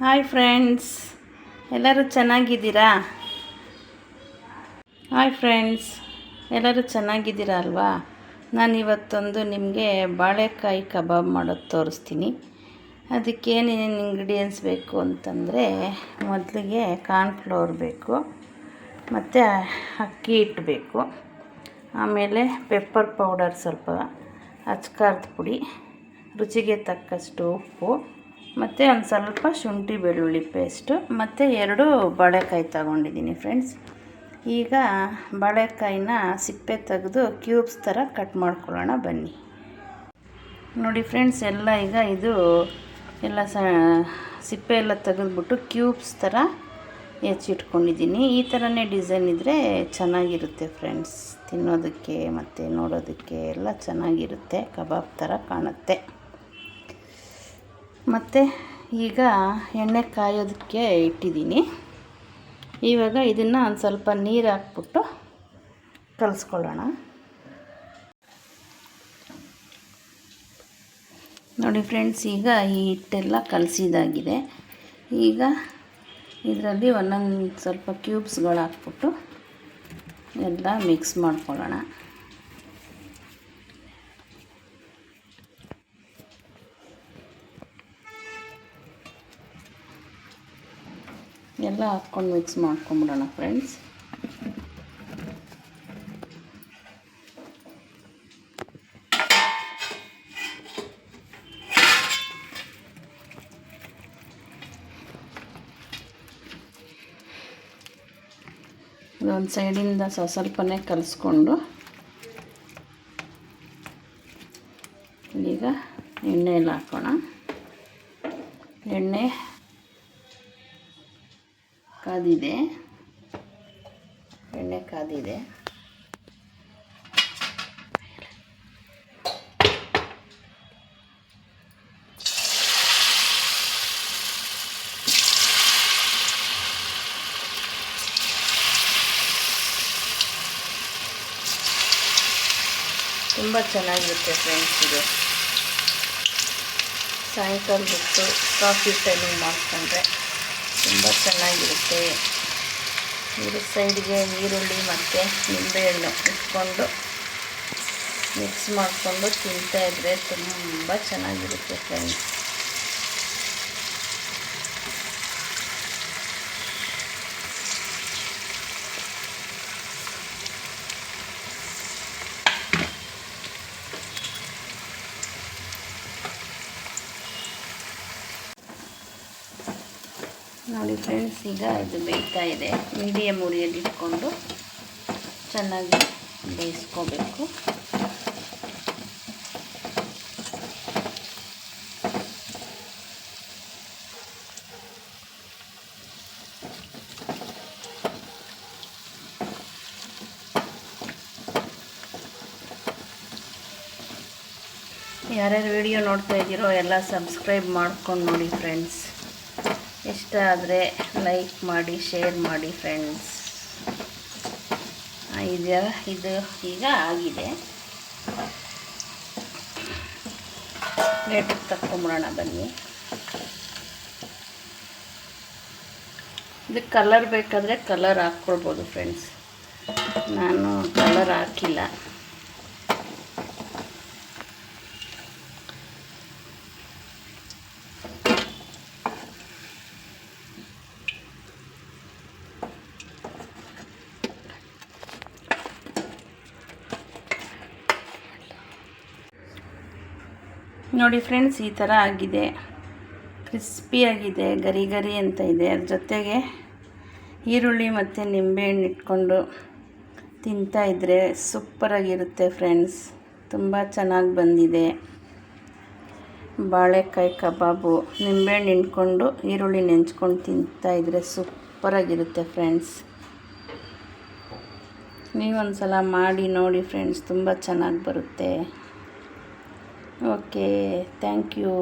Hi friends ಎಲ್ಲರೂ ಚೆನ್ನಾಗಿದ್ದೀರಾ? Hi friends ಎಲ್ಲರೂ ಚೆನ್ನಾಗಿದ್ದೀರಾ ಅಲ್ವಾ? ನಾನು ಇವತ್ತೊಂದು ನಿಮಗೆ ಬಾಳೆಕಾಯಿ ಕಬಾಬ್ ಮಾಡೋದು ತೋರಿಸ್ತೀನಿ. ಅದಕ್ಕೆ ಏನೇನು ಇಂಗ್ರೀಡಿಯೆಂಟ್ಸ್ ಬೇಕು ಅಂತಂದರೆ ಮೊದಲಿಗೆ ಕಾರ್ನ್ ಫ್ಲೋರ್ ಬೇಕು, ಮತ್ತು ಅಕ್ಕಿ ಹಿಟ್ಟು ಬೇಕು ಆಮೇಲೆ ಪೆಪ್ಪರ್ ಪೌಡರ್ ಸ್ವಲ್ಪ, ಅಚ್ಕಾರದ ಪುಡಿ, ರುಚಿಗೆ ತಕ್ಕಷ್ಟು ಉಪ್ಪು ಮತ್ತು ಒಂದು ಸ್ವಲ್ಪ ಶುಂಠಿ ಬೆಳ್ಳುಳ್ಳಿ ಪೇಸ್ಟು ಮತ್ತು ಎರಡು ಬಾಳೆಕಾಯಿ ತಗೊಂಡಿದ್ದೀನಿ ಫ್ರೆಂಡ್ಸ್ ಈಗ ಬಾಳೆಕಾಯಿನ ಸಿಪ್ಪೆ ತೆಗೆದು ಕ್ಯೂಬ್ಸ್ ಥರ ಕಟ್ ಮಾಡ್ಕೊಳ್ಳೋಣ, ಬನ್ನಿ. ನೋಡಿ ಫ್ರೆಂಡ್ಸ್ ಎಲ್ಲ ಈಗ ಇದು ಎಲ್ಲ ಸ, ಸಿಪ್ಪೆ ಎಲ್ಲ ತೆಗೆದ್ಬಿಟ್ಟು ಕ್ಯೂಬ್ಸ್ ಥರ ಹೆಚ್ಚಿಟ್ಕೊಂಡಿದ್ದೀನಿ. ಈ ಥರನೇ ಡಿಸೈನ್ ಇದ್ದರೆ ಚೆನ್ನಾಗಿರುತ್ತೆ ಫ್ರೆಂಡ್ಸ್ ತಿನ್ನೋದಕ್ಕೆ ಮತ್ತು ನೋಡೋದಕ್ಕೆ ಎಲ್ಲ ಚೆನ್ನಾಗಿರುತ್ತೆ, ಕಬಾಬ್ ಥರ ಕಾಣುತ್ತೆ. ಮತ್ತು ಈಗ ಎಣ್ಣೆ ಕಾಯೋದಕ್ಕೆ ಇಟ್ಟಿದ್ದೀನಿ. ಇವಾಗ ಇದನ್ನು ಒಂದು ಸ್ವಲ್ಪ ನೀರು ಹಾಕ್ಬಿಟ್ಟು ಕಲಿಸ್ಕೊಳ್ಳೋಣ. ನೋಡಿ ಫ್ರೆಂಡ್ಸ್, ಈಗ ಈ ಹಿಟ್ಟೆಲ್ಲ ಕಲಸಿದಾಗಿದೆ. ಈಗ ಇದರಲ್ಲಿ ಒಂದೊಂದು ಸ್ವಲ್ಪ ಕ್ಯೂಬ್ಸ್ಗಳು ಹಾಕ್ಬಿಟ್ಟು ಎಲ್ಲ ಮಿಕ್ಸ್ ಮಾಡ್ಕೊಳ್ಳೋಣ. ಎಲ್ಲ ಹಾಕ್ಕೊಂಡು ಮಿಕ್ಸ್ ಮಾಡ್ಕೊಂಬಿಡೋಣ ಫ್ರೆಂಡ್ಸ್ ಒಂದು ಸೈಡಿಂದ ಸ್ವಲ್ಪ ಸ್ವಲ್ಪನೇ ಕಲಿಸ್ಕೊಂಡು ಈಗ ಎಣ್ಣೆಯಲ್ಲಿ ಹಾಕೋಣ. ಎಣ್ಣೆ ಕಾದಿದೆ. ಎಣ್ಣೆ ಕಾದಿದೆ. ತುಂಬ ಚೆನ್ನಾಗಿರುತ್ತೆ ಫ್ರೆಂಡ್ಸ್ ಇದು. ಸಾಯಂಕಾಲ ಬಿಟ್ಟು ಕಾಫಿ ಟೈಮಿಂಗ್ ಮಾಡಿಕೊಂಡ್ರೆ. ತುಂಬ ಚೆನ್ನಾಗಿರುತ್ತೆ. ಇದ್ರ ಸೈಡ್ಗೆ ಈರುಳ್ಳಿ ಮತ್ತು ನಿಂಬೆಹಣ್ಣು ಇಟ್ಕೊಂಡು ಮಿಕ್ಸ್ ಮಾಡಿಕೊಂಡು ತಿಂತಾಯಿದ್ರೆ ತುಂಬ ಚೆನ್ನಾಗಿರುತ್ತೆ ಫ್ರೆಂಡ್ಸ್ ನೋಡಿ ಫ್ರೆಂಡ್ಸ್ ಈಗ ಇದು ಬೇಯ್ತಾ ಇದೆ. ಮೀಡಿಯಮ್ ಉರಿಯಲ್ಲಿ ಇಟ್ಕೊಂಡು ಚೆನ್ನಾಗಿ ಬೇಯಿಸ್ಕೋಬೇಕು. ಯಾರ್ಯಾರು ವಿಡಿಯೋ ನೋಡ್ತಾ ಇದ್ದೀರೋ ಎಲ್ಲ ಸಬ್ಸ್ಕ್ರೈಬ್ ಮಾಡ್ಕೊಂಡು ನೋಡಿ ಫ್ರೆಂಡ್ಸ್ ಇಷ್ಟ ಆದರೆ ಲೈಕ್ ಮಾಡಿ ಶೇರ್ ಮಾಡಿ ಫ್ರೆಂಡ್ಸ್ ಇದು ಇದು ಈಗ ಆಗಿದೆ. ಪ್ಲೇಟಿಗೆ ತಕ್ಕೊಂಬಿಡೋಣ ಬನ್ನಿ. ಇದು ಕಲರ್ ಬೇಕಾದರೆ ಕಲರ್ ಹಾಕ್ಕೊಳ್ಬೋದು ಫ್ರೆಂಡ್ಸ್ ನಾನು ಕಲರ್ ಹಾಕಿಲ್ಲ ನೋಡಿ ಫ್ರೆಂಡ್ಸ್, ಈ ಥರ ಆಗಿದೆ. ಕ್ರಿಸ್ಪಿಯಾಗಿದೆ ಗರಿ ಗರಿ ಅಂತ ಇದೆ. ಅದ್ರ ಜೊತೆಗೆ ಈರುಳ್ಳಿ ಮತ್ತು ನಿಂಬೆಹಣ್ಣು ಇಟ್ಕೊಂಡು ತಿಂತಾಯಿದ್ರೆ ಸೂಪರಾಗಿರುತ್ತೆ ಫ್ರೆಂಡ್ಸ್. ತುಂಬ ಚೆನ್ನಾಗಿ ಬಂದಿದೆ. ಬಾಳೆಕಾಯಿ ಕಬಾಬು ನಿಂಬೆಹಣ್ಣು ಹಿಂಡ್ಕೊಂಡು ಈರುಳ್ಳಿ ನೆಂಚ್ಕೊಂಡು ತಿಂತಾಯಿದ್ರೆ ಸೂಪರಾಗಿರುತ್ತೆ ಫ್ರೆಂಡ್ಸ್. ನೀವೊಂದು ಸಲ ಮಾಡಿ ನೋಡಿ ಫ್ರೆಂಡ್ಸ್, ತುಂಬ ಚೆನ್ನಾಗಿ ಬರುತ್ತೆ. Okay thank you